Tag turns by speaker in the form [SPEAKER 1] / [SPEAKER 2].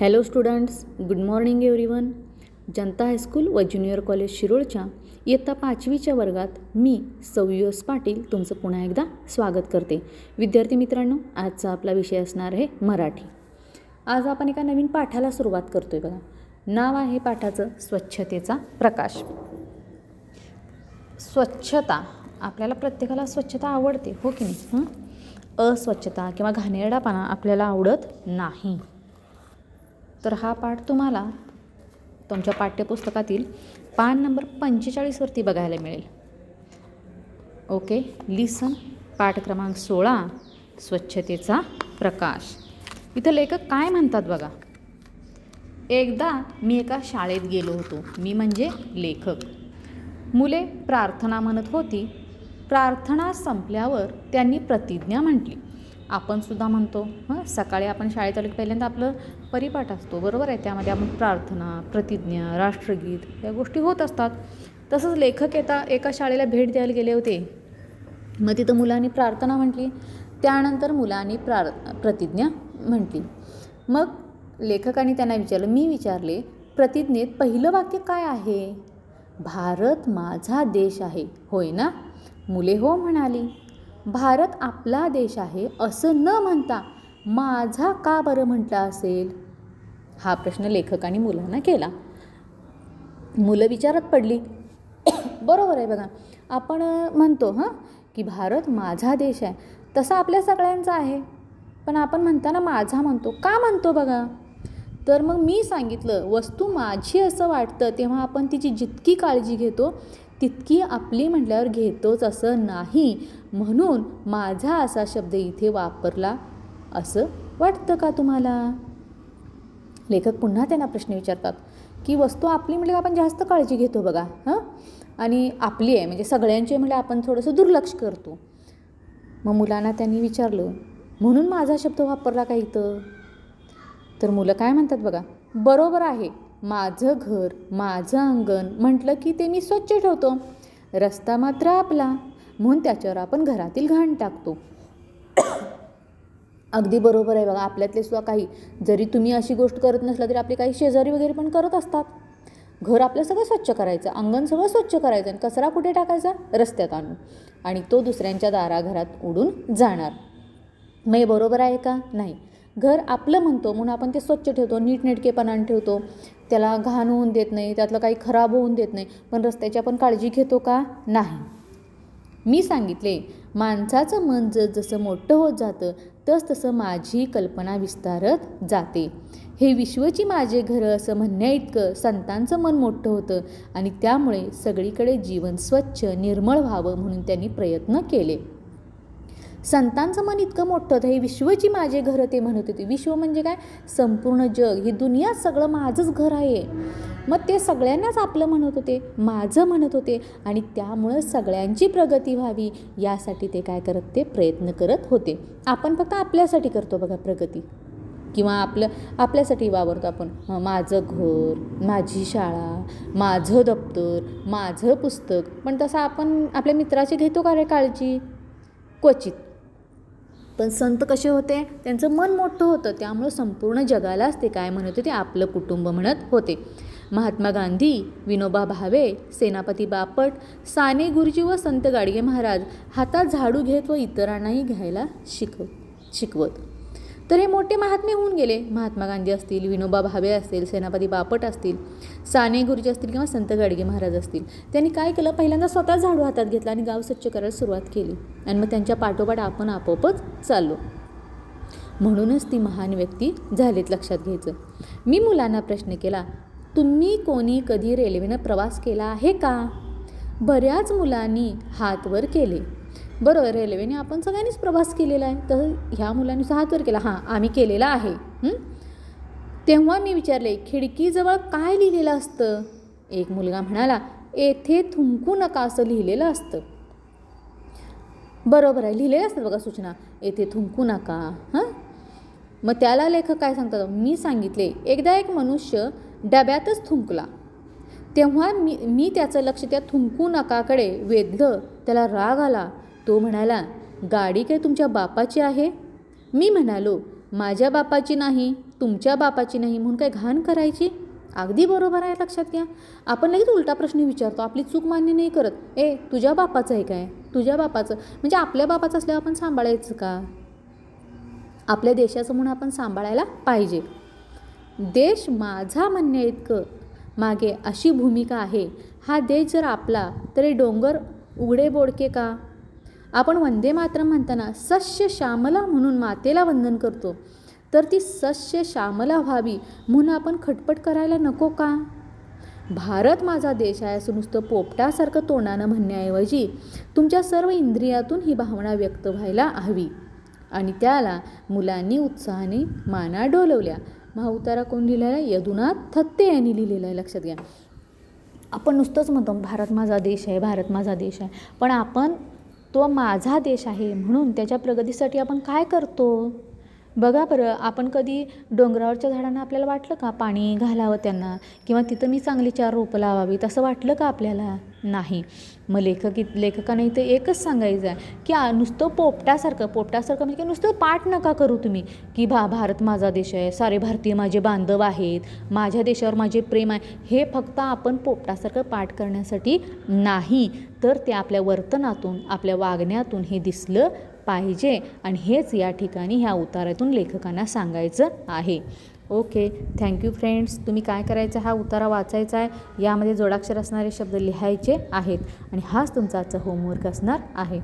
[SPEAKER 1] Hello students good morning everyone जनता high school व junior college शिरोळच्या इयत्ता पाचवीच्या वर्गात मी सौयस पाटील तुमचं पुन्हा एकदा स्वागत करते. विद्यार्थी मित्रांनो आजचा आपला विषय असणार आहे मराठी. आज आपण एका नवीन पाठाला सुरुवात करतोय बघा. नाव आहे पाठाचं स्वच्छतेचा प्रकाश. स्वच्छता. आपल्याला प्रत्येकाला स्वच्छता आवडते हो की नाही? अस्वच्छता किंवा घाणेरडापणा आपल्याला आवडत नाही. तर हा पाठ तुम्हाला तुमच्या पाठ्यपुस्तकातील पान नंबर पंचेचाळीसवरती बघायला मिळेल. ओके लिसन पाठ क्रमांक सोळा स्वच्छतेचा प्रकाश. इथं लेखक काय म्हणतात बघा? एकदा मी एका शाळेत गेलो होतो. मी म्हणजे लेखक. मुले प्रार्थना म्हणत होती. प्रार्थना संपल्यावर त्यांनी प्रतिज्ञा म्हटली. आपण सुद्धा म्हणतो हं सकाळी आपण शाळेत आलो की पहिल्यांदा आपलं परिपाठ असतो. बरोबर आहे? त्यामध्ये आपण प्रार्थना प्रतिज्ञा राष्ट्रगीत या गोष्टी होत असतात. तसंच लेखक येता एका शाळेला भेट द्यायला गेले होते. मग तिथं मुलांनी प्रार्थना म्हटली. त्यानंतर मुलांनी प्रार प्रतिज्ञा म्हटली. मग लेखकाने त्यांना विचारलं मी विचारले प्रतिज्ञेत पहिलं वाक्य काय आहे? भारत माझा देश आहे. होय ना? मुले हो म्हणाली. भारत आपला देश आहे असं न म्हणता माझा का बरं म्हटलं असेल? हा प्रश्न लेखकाने मुलांना केला. मुलं विचारात पडली. बरोबर आहे बघा. आपण म्हणतो हां की भारत माझा देश आहे. तसा आपल्या सगळ्यांचा आहे. पण आपण म्हणताना माझा म्हणतो. का म्हणतो बघा? तर मग मी सांगितलं वस्तू माझी असं वाटतं तेव्हा आपण तिची जितकी काळजी घेतो तितकी आपली म्हटल्यावर घेतोच असं नाही. म्हणून माझा असा शब्द इथे वापरला असं वाटतं का तुम्हाला? लेखक पुन्हा त्यांना प्रश्न विचारतात की वस्तू आपली म्हणजे आपण जास्त काळजी घेतो बघा हां? आणि आपली आहे म्हणजे सगळ्यांची म्हणजे आपण थोडंसं दुर्लक्ष करतो. मग मुलांना त्यांनी विचारलं म्हणून माझा शब्द वापरला का इथं? तर मुलं काय म्हणतात बघा बरोबर आहे माझं घर माझं अंगण म्हटलं की ते मी स्वच्छ ठेवतो. रस्ता मात्र आपला म्हणून त्याच्यावर आपण घरातील घाण टाकतो. अगदी बरोबर आहे बघा. आपल्यातले सुद्धा काही जरी तुम्ही अशी गोष्ट करत नसला तरी आपले काही शेजारी वगैरे पण करत असतात. घर आपलं सगळं स्वच्छ करायचं अंगण सगळं स्वच्छ करायचं आणि कचरा कुठे टाकायचा? रस्त्यात आणून. आणि तो दुसऱ्यांच्या दाराघरात उडून जाणार. मग हे बरोबर आहे का? नाही. घर आपलं म्हणतो म्हणून आपण ते स्वच्छ ठेवतो नीटनेटकेपणाने ठेवतो. त्याला घाण होऊन देत नाही त्यातलं काही खराब होऊन देत नाही. पण रस्त्याची आपण काळजी घेतो का? नाही. मी सांगितले माणसाचं मन जसं मोठं होत जातं तस तसं माझी कल्पना विस्तारत जाते. हे विश्वची माझे घरं असं म्हणण्याइतकं संतांचं मन मोठं होतं आणि त्यामुळे सगळीकडे जीवन स्वच्छ निर्मळ व्हावं म्हणून त्यांनी प्रयत्न केले. संतांचं मन इतकं मोठं होतं हे विश्वची माझे घरं ते म्हणत होते. विश्व म्हणजे काय? संपूर्ण जग. ही दुनिया सगळं माझंच घर आहे. मग ते सगळ्यांनाच आपलं म्हणत होते माझं म्हणत होते आणि त्यामुळं सगळ्यांची प्रगती व्हावी यासाठी ते काय करत ते प्रयत्न करत होते. आपण फक्त आपल्यासाठी करतो बघा प्रगती. किंवा आपलं आपल्यासाठी वावरतो आपण. माझं घर माझी शाळा माझं दप्तर माझं पुस्तक. पण तसं आपण आपल्या मित्राची घेतो का रे काळजी? क्वचित. पण संत कसे होते? त्यांचं मन मोठं होतं. त्यामुळं संपूर्ण जगालाच ते काय म्हणत होते? आपलं कुटुंब म्हणत होते. महात्मा गांधी विनोबा भावे सेनापती बापट साने गुरुजी व संत गाडगे महाराज हातात झाडू घेत व इतरांनाही घ्यायला शिकव शिकवत. तर हे मोठे महात्मे होऊन गेले. महात्मा गांधी असतील विनोबा भावे असतील सेनापती बापट असतील साने गुरुजी असतील किंवा संत गाडगे महाराज असतील त्यांनी काय केलं? पहिल्यांदा स्वतः झाडू हातात घेतला आणि गाव स्वच्छ करायला सुरुवात केली. आणि मग त्यांच्या पाठोपाठ आपण आपोआपच चाललो. म्हणूनच ती महान व्यक्ती झालीत लक्षात घ्यायचं. मी मुलांना प्रश्न केला तुम्ही कोणी कधी रेल्वेनं प्रवास केला आहे का? बऱ्याच मुलांनी हात वर केले. बरोबर रेल्वेने आपण सगळ्यांनीच प्रवास केलेला आहे. तर ह्या मुलांनी हात वर केला. हां आम्ही केलेला आहे. तेव्हा मी विचारले खिडकीजवळ काय लिहिलेलं असतं? एक मुलगा म्हणाला येथे थुंकू नका असं लिहिलेलं असतं. बरोबर आहे लिहिलेलं असतं बघा सूचना. येथे थुंकू नका. हां? मग त्याला लेखक काय सांगतात? मी सांगितले एकदा एक मनुष्य डब्यातच थुंकला. तेव्हा मी मी त्याचं लक्ष त्या थुंकू नकाकडे वेधलं. त्याला राग आला. तो म्हणाला गाडी काय तुमच्या बापाची आहे? मी म्हणालो माझ्या बापाची नाही तुमच्या बापाची नाही म्हणून काय घाण करायची? अगदी बरोबर आहे लक्षात घ्या. आपण लगेच उलटा प्रश्न विचारतो. आपली चूक मान्य नाही करत. ए तुझ्या बापाचं आहे काय? तुझ्या बापाचं? म्हणजे आपल्या बापाचं असल्यावर आपण सांभाळायचं का? आपल्या देशाचं म्हणून आपण सांभाळायला पाहिजे. देश माझा म्हणण्या इतकं. मागे अशी भूमिका आहे. हा देश जर आपला तरी डोंगर उघडे बोडके का? आपण वंदे मातरम म्हणताना सस्य श्यामला म्हणून मातेला वंदन करतो. तर ती सस्य श्यामला व्हावी म्हणून आपण खटपट करायला नको का? भारत माझा देश आहे असं नुसतं पोपटासारखं तोंडानं म्हणण्याऐवजी तुमच्या सर्व इंद्रियातून ही भावना व्यक्त व्हायला हवी. आणि त्याला मुलांनी उत्साहाने माना डोलवल्या. महाउतारा कोण लिहिलेला आहे? यदुनाथ थत्ते यांनी लिहिलेला आहे. लक्षात घ्या. आपण नुसतंच म्हणतो भारत माझा देश आहे भारत माझा देश आहे. पण आपण तो माझा देश आहे म्हणून त्याच्या प्रगतीसाठी आपण काय करतो? बघा बरं आपण कधी डोंगरावरच्या झाडांना आपल्याला वाटलं का पाणी घालावं त्यांना? किंवा तिथं मी चांगली चार रोपं लावावी तसं वाटलं का आपल्याला? नाही. मग लेखक लेखकाने इथं एकच सांगायचं आहे की नुसतं पोपटासारखं पोपटासारखं म्हणजे की नुसतं पाठ नका करू तुम्ही. की भा भारत माझा देश आहे सारे भारतीय माझे बांधव आहेत माझ्या देशावर माझे प्रेम आहे. हे फक्त आपण पोपटासारखं पाठ करण्यासाठी नाही. तर ते आपल्या वर्तनातून आपल्या वागण्यातून हे दिसलं पाहिजे. आणि हेच या ठिकाणी ह्या उतारातून लेखकांना सांगायचं आहे. ओके थँक्यू फ्रेंड्स तुम्ही काय करायचं? हा उतारा वाचायचा आहे. यामध्ये जोडाक्षर असणारे शब्द लिहायचे आहेत. आणि हाच तुमचा आजचा होमवर्क असणार आहे.